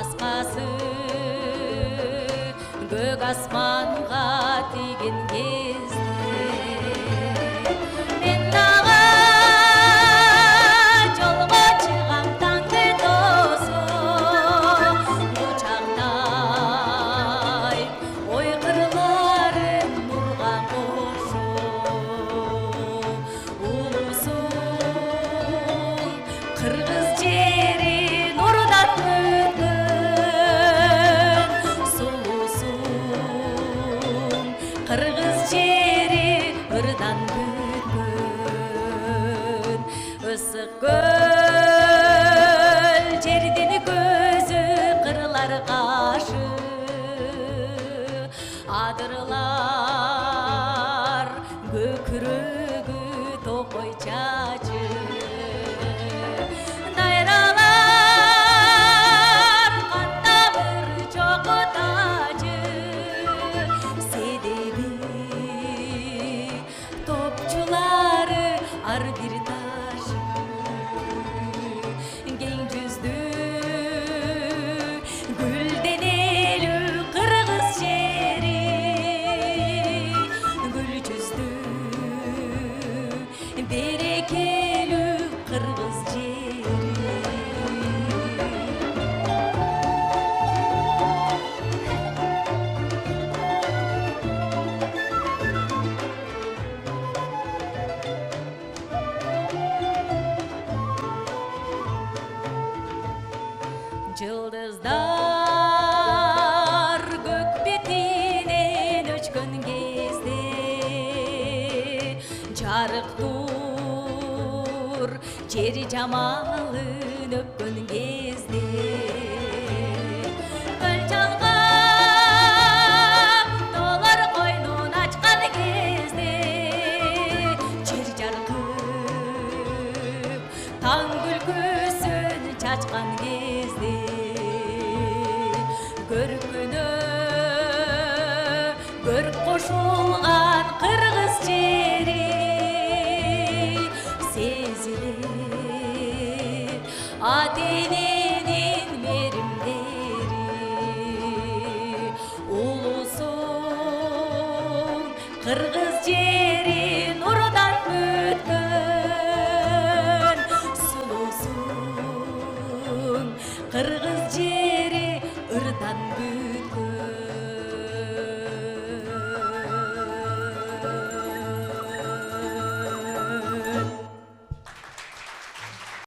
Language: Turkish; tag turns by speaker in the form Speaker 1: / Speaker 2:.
Speaker 1: басқасы. Көк аспанға тиген кез ырдан өткен ысық көл жердің көзі қырлар қашы адырлар көкірегі токой чачы var bir Cıldızlar gök betine üç gün gezdi Çarık dur çeri camalın öp gün gezdi Tan gülküsün çaçkan gezdi көркүнө көрк кошулган кыргыз жери сезилет ата эненин меримдери улусуң кыргыз жери 散步